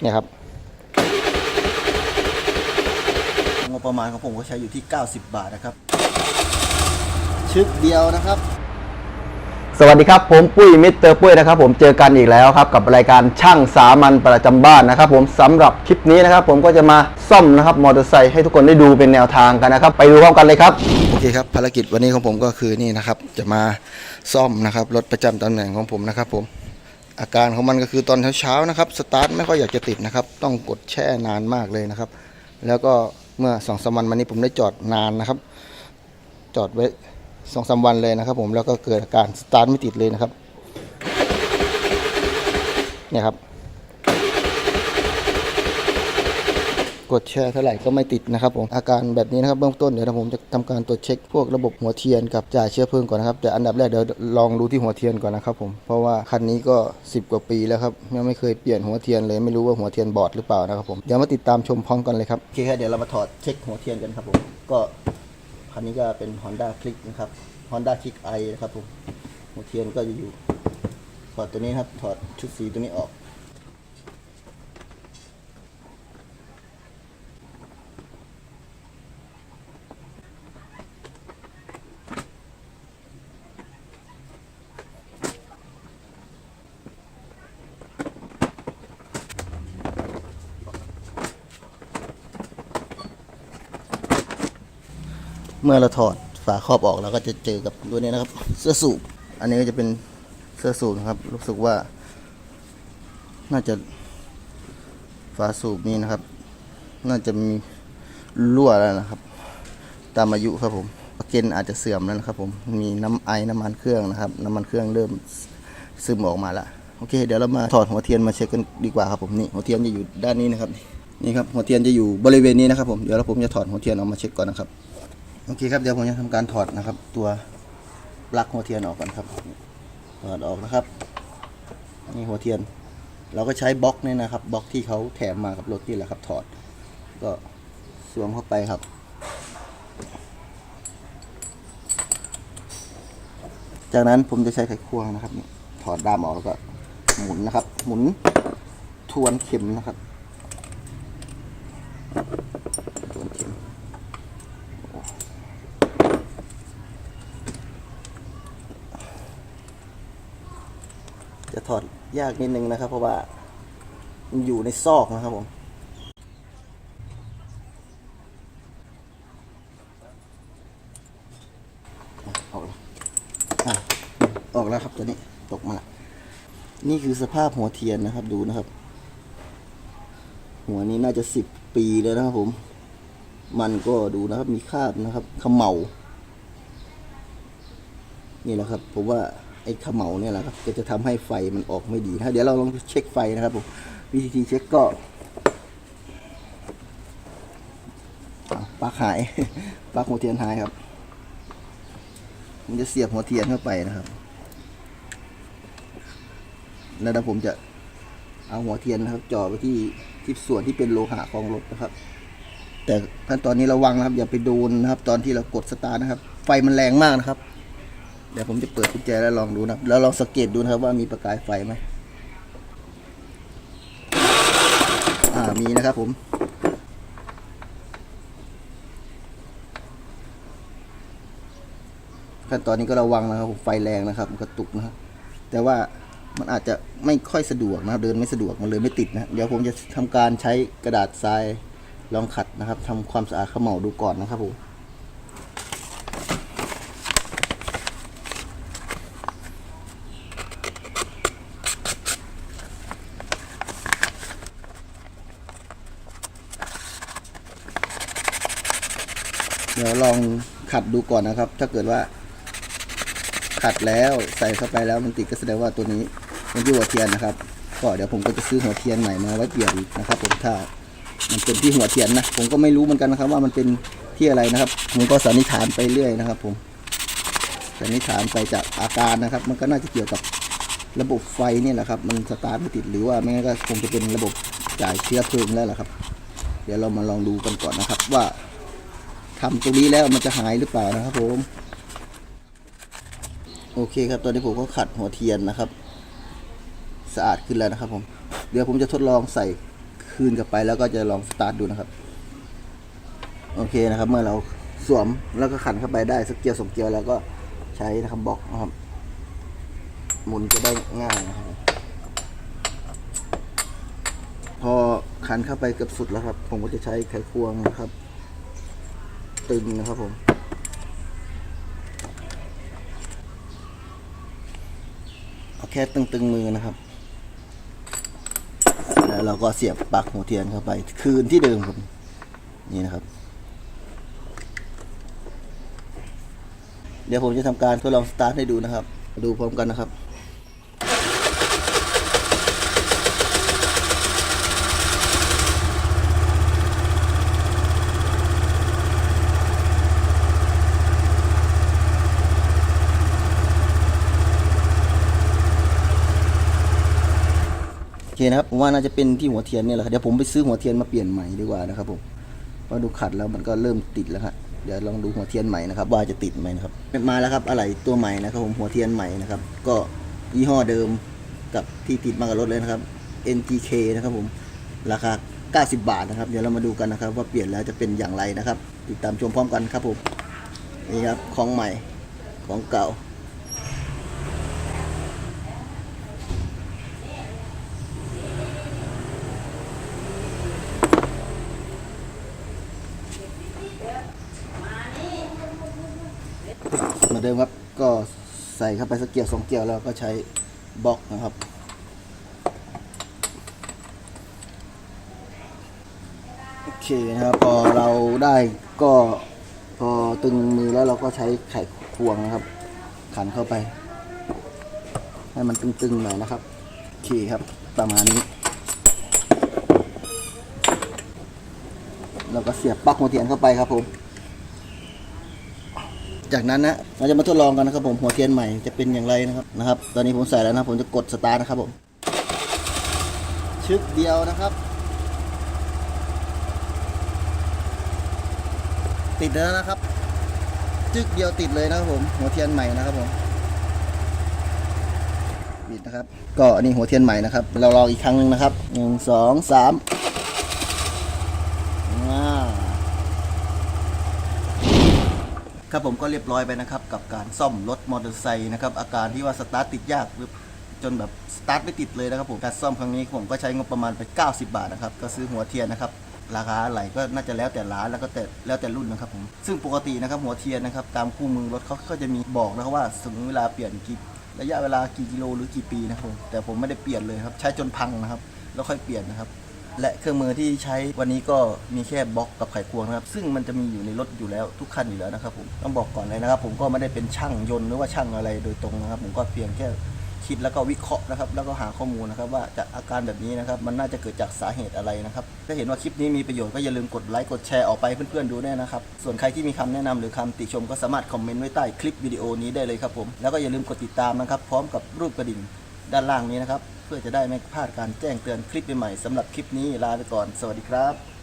เนี่ยครับงบประมาณของผมก็ใช้อยู่ที่ 90 บาทนะครับ ชึกเดียวนะครับ สวัสดีครับผมปุ้ยมิสเตอร์ปุ้ยนะครับ ผมเจอกันอีกแล้วครับกับรายการช่างสามัญประจำบ้านนะครับ ผมสำหรับคลิปนี้นะครับ ผมก็จะมาซ่อมนะครับมอเตอร์ไซค์ให้ทุกคนได้ดูเป็นแนวทางกันนะครับ ไปดูพร้อมกันเลยครับโอเคครับภารกิจวันนี้ของผมก็คือนี่นะครับ จะมาซ่อมนะครับรถประจำตำแหน่งของผมนะครับผม อาการของมันก็คือตอนเช้าๆนะครับสตาร์ทไม่ค่อยอยากจะติดนะครับ ต้องกดแช่นานมากเลยนะครับ แล้วก็เมื่อสองสามวันมานี้ผมได้จอดนานนะครับ จอดไว้สองสามวันเลยนะครับ ผมแล้วก็เกิดอาการสตาร์ทไม่ติดเลยนะครับเนี่ยครับ กดแช่เท่าไหร่ก็ไม่ติดนะครับผมอาการแบบนี้นะครับเบื้องต้นเดี๋ยวผมจะทำการตรวจเช็คพวกระบบหัวเทียนกับจ่ายเชื้อเพลิงก่อนนะครับแต่อันดับแรกเดี๋ยวลองดูที่หัวเทียนก่อนนะครับผมเพราะว่าคันนี้ก็ 10 กว่าปีแล้วครับยังไม่เคยเปลี่ยนหัวเทียนเลยไม่รู้ว่าหัวเทียนบอดหรือเปล่านะครับผมเดี๋ยวมาติดตามชมพร้อมกันเลยครับโอเคครับเดี๋ยวเรามาถอดเช็คหัวเทียนกันครับผมก็คันนี้ก็เป็น Honda Click นะครับ Honda Click i นะครับผมหัวเทียนก็จะอยู่ถอดตัวนี้ครับถอดชุดสีตัวนี้ออก เมื่อเราถอดฝาครอบออกเราก็จะเจอกับตัวนี้นะครับ เสื้อสูบอันนี้ก็จะเป็นเสื้อสูบนะครับ รู้สึกว่า น่าจะฝาสูบนี้นะครับ น่าจะมีรั่วแล้วนะครับ ตามอายุครับผมเกณฑ์อาจจะเสื่อมแล้วนะครับ ผมมีน้ำไอน้ำมันเครื่องนะครับ น้ำมันเครื่องเริ่มซึมออกมาล้วโอเค เดี๋ยวเรามาถอดหัวเทียนมาเช็คกันดีกว่าครับผมนี่หัวเทียนจะอยู่ด้านนี้นะครับนี่ครับหัวเทียนจะอยู่บริเวณนี้นะครับผมเดี๋ยวเราผมจะถอดหัวเทียนออกมาเช็คก่อนนะครับ โอเคครับเดี๋ยวผมจะทำการถอดนะครับ ตัวปลั๊กหัวเทียนออกก่อนครับถอดออกนะครับนี่หัวเทียน เราก็ใช้บล็อกนี่นะครับบล็อกที่เขาแถมมากับรถนี่แหละครับ ถอด ก็สวมเข้าไปครับจากนั้นผมจะใช้ไขควงนะครับถอดด้ามออกแล้วก็หมุนนะครับ หมุนทวนเข็มนะครับทวนเข็ม จะถอดยากนิดนึงนะครับ เพราะว่ามันอยู่ในซอกนะครับผมออกแล้วออกแล้วครับตัวนี้ตกมาละนี่คือสภาพหัวเทียนนะครับดูนะครับ หัวนี้น่าจะสิบปีแล้วนะครับผม มันก็ดูนะครับมีคราบนะครับขมเหลานี่แหละครับผมว่า ไอ้ขมเหลาเนี่ยแหละครับก็จะทำให้ไฟมันออกไม่ดีนะเดี๋ยวเราลองเช็คไฟนะครับผมวิธีเช็คก็ปลั๊กหายปลั๊กหัวเทียนหายครับผมจะเสียบหัวเทียนเข้าไปนะครับ แล้วเดผมจะเอาหัวเทียนนะครับจ่อไปที่ที่ส่วนที่เป็นโลหะของรถนะครับ แต่ขั้นตอนนี้ระวังนะครับ อย่าไปโดนนะครับ ตอนที่เรากดสตาร์นะครับ ไฟมันแรงมากนะครับ เดี๋ยวผมจะเปิดกุญแจแล้วลองดูนะครับแล้วลองสังเกตดูนะครับว่ามีประกายไฟไหมอ่ามีนะครับผมขั้นตอนนี้ก็ระวังนะครับผมไฟแรงนะครับมันกระตุกนะครับแต่ว่ามันอาจจะไม่ค่อยสะดวกนะครับเดินไม่สะดวกมันเลยไม่ติดนะเดี๋ยวผมจะทำการใช้กระดาษทรายลองขัดนะครับทำความสะอาดเขม่าดูก่อนนะครับผม เดี๋ยวลองขัดดูก่อนนะครับ ถ้าเกิดว่า ขัดแล้วใส่เข้าไปแล้วมันติดก็แสดงว่าตัวนี้มันที่หัวเทียนนะครับ ก็เดี๋ยวผมก็จะซื้อหัวเทียนใหม่มาไว้เปลี่ยนนะครับผมถ้ามันเป็นที่หัวเทียนนะผมก็ไม่รู้เหมือนกันนะครับ ว่ามันเป็นที่อะไรนะครับ ผมก็สันนิษฐานไปเรื่อยนะครับ ผมสันนิษฐานไปจากอาการนะครับ มันก็น่าจะเกี่ยวกับระบบไฟนี่แหละครับมันสตาร์ทไม่ติดหรือว่าไม่งั้นก็คงจะเป็นระบบจ่ายเชื้อเพลิงแล้วแหละครับ เดี๋ยวเรามาลองดูกันก่อนนะครับว่า ทำตรงนี้แล้วมันจะหายหรือเปล่านะครับผม โอเคครับ ตอนนี้ผมก็ขัดหัวเทียนนะครับ สะอาดขึ้นแล้วนะครับผม เดี๋ยวผมจะทดลองใส่คืนกลับไปแล้วก็จะลองสตาร์ทดูนะครับ โอเคนะครับ เมื่อเราสวมแล้วก็ขันเข้าไปได้สักเกียวสองเกียวแล้วก็ใช้นะครับบล็อกนะครับ หมุนจะได้ง่ายนะครับพอขันเข้าไปเกือบสุดแล้วครับ ผมก็จะใช้ไขควงนะครับ ตึงนะครับผม เอาแค่ตึงๆมือนะครับ แล้วเราก็เสียบปลั๊กหัวเทียนเข้าไป คืนที่เดิมครับนี่นะครับ เดี๋ยวผมจะทำการทดลองสตาร์ทให้ดูนะครับ ดูพร้อมกันนะครับ เคนะครับผมว่าน่าจะเป็นที่หัวเทียนเนี่ยแหละครับเดี๋ยวผมไปซื้อหัวเทียนมาเปลี่ยนใหม่ดีกว่านะครับผมเพราะดูขัดแล้วมันก็เริ่มติดแล้วครับเดี๋ยวลองดูหัวเทียนใหม่นะครับว่าจะติดไหมนะครับมาแล้วครับอะไรตัวใหม่นะครับผมหัวเทียนใหม่นะครับก็ยี่ห้อเดิมกับที่ติดมากับรถเลยนะครับ NTK นะครับผมราคา 90 บาทนะครับ เดี๋ยวเรามาดูกันนะครับ ว่าเปลี่ยนแล้วจะเป็นอย่างไรนะครับ ติดตามชมพร้อมกันครับผมนี่ครับของใหม่ของเก่า เหมือนเดิมครับ ก็ใส่เข้าไปสักเกียวสองเกียวแล้วก็ใช้บล็อกนะครับ โอเคนะครับพอเราได้ก็พอตึงมือแล้วเราก็ใช้ไขควงนะครับ ขันเข้าไป ให้มันตึงๆหน่อยนะครับโอเคครับประมาณนี้เราก็เสียบปลั๊กหัวเทียนเข้าไปครับผม จากนั้นนะเราจะมาทดลองกันนะครับผมหัวเทียนใหม่จะเป็นอย่างไรนะครับนะครับ ตอนนี้ผมใส่แล้วนะผมจะกดสตาร์ทนะครับผมชึกเดียวนะครับ ติดแล้วนะครับ จึกเดียวติดเลยนะครับผมหัวเทียนใหม่นะครับผมปิดนะครับ ก็อันนี้หัวเทียนใหม่นะครับ เราลองอีกครั้งหนึ่งนะครับหนึ่งสองสามว้าว ครับผมก็เรียบร้อยไปนะครับ กับการซ่อมรถมอเตอร์ไซค์นะครับ อาการที่ว่าสตาร์ทติดยากหรือจนแบบสตาร์ทไม่ติดเลยนะครับผมการซ่อมครั้งนี้ผมก็ใช้งบประมาณไป 90 บาทนะครับ ก็ซื้อหัวเทียนนะครับ ราคาไหลก็น่าจะแล้วแต่ร้านแล้วก็แต่แล้วแต่รุ่นนะครับผมซึ่งปกตินะครับหัวเทียนนะครับตามคู่มือรถเขาก็จะมีบอกนะครับว่าถึงเวลาเปลี่ยนกี่ระยะเวลากี่กิโลหรือกี่ปีนะครับแต่ผมไม่ได้เปลี่ยนเลยครับใช้จนพังนะครับ แล้วค่อยเปลี่ยนนะครับ และเครื่องมือที่ใช้วันนี้ก็มีแค่บล็อกกับไขควงนะครับ ซึ่งมันจะมีอยู่ในรถอยู่แล้วทุกคันอยู่แล้วนะครับผมต้องบอกก่อนเลยนะครับ ผมก็ไม่ได้เป็นช่างยนต์หรือว่าช่างอะไรโดยตรงนะครับ ผมก็เพียงแค่คิดแล้วก็วิเคราะห์นะครับ แล้วก็หาข้อมูลนะครับ ว่าจากอาการแบบนี้นะครับ มันน่าจะเกิดจากสาเหตุอะไรนะครับถ้าเห็นว่าคลิปนี้มีประโยชน์ก็อย่าลืมกดไลค์กดแชร์ออกไปเพื่อนๆดูด้วยนะครับ ส่วนใครที่มีคำแนะนำหรือคำติชมก็สามารถคอมเมนต์ไว้ใต้คลิปวิดีโอนี้ได้เลยครับผมแล้วก็อย่าลืมกดติดตามนะครับ พร้อมกับรูปกระดิ่งด้านล่างนี้นะครับ เพื่อจะได้ไม่พลาดการแจ้งเตือนคลิปใหม่ๆสำหรับคลิปนี้ลาไปก่อน สวัสดีครับ